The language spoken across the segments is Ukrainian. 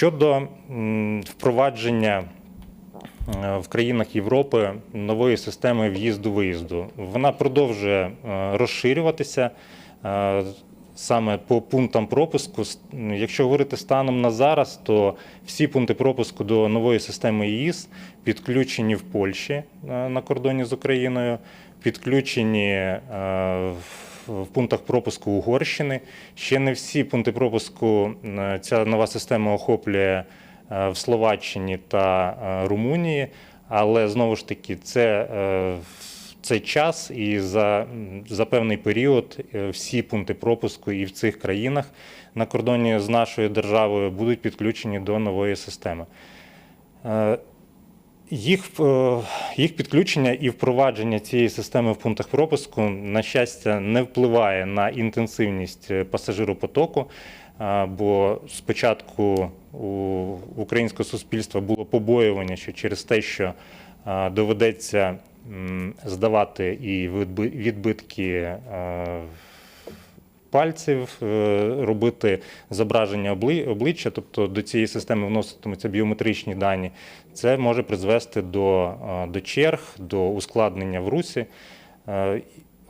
Щодо впровадження е, в країнах Європи нової системи в'їзду-виїзду, вона продовжує е, розширюватися. е, Саме по пунктам пропуску, якщо говорити станом на зараз, то всі пункти пропуску до нової системи ЄІС підключені в Польщі на кордоні з Україною, підключені в- в пунктах пропуску Угорщини. Ще не всі пункти пропуску е, ця нова система охоплює е, в Словаччині та е, Румунії, але знову ж таки це. е, цей час і за, за певний період всі пункти пропуску і в цих країнах на кордоні з нашою державою будуть підключені до нової системи. Їх, е, їх підключення і впровадження цієї системи в пунктах пропуску, на щастя, не впливає на інтенсивність е, пасажиропотоку, е, бо спочатку у українського суспільства було побоювання, що через те, що доведеться здавати і відбитки пальців, е, робити зображення обличчя, тобто до цієї системи вноситимуться біометричні дані. Це може призвести до, е, до черг, до ускладнення в русі. Е,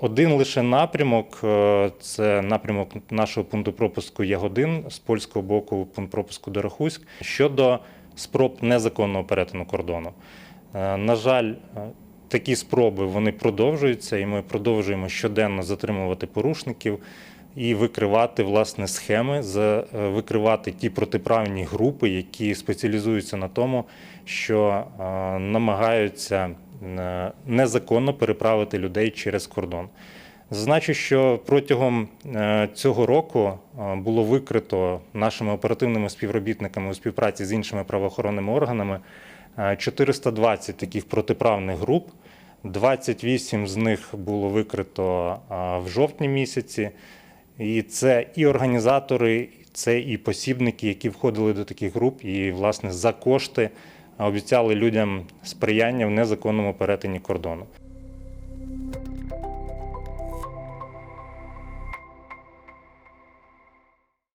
Один лише напрямок це напрямок нашого пункту пропуску Ягодин з польського боку пункт пропуску Дорохуськ щодо спроб незаконного перетину кордону. На жаль, такі спроби вони продовжуються, і ми продовжуємо щоденно затримувати порушників і викривати власне схеми, е, викривати ті протиправні групи, які спеціалізуються на тому, що е, намагаються е, незаконно переправити людей через кордон. Зазначу, що протягом цього року було викрито нашими оперативними співробітниками у співпраці з іншими правоохоронними органами е, 420 таких протиправних груп. 28 з них було викрито в жовтні місяці. І це і організатори, це і посібники, які входили до таких груп, і власне за кошти обіцяли людям сприяння в незаконному перетині кордону.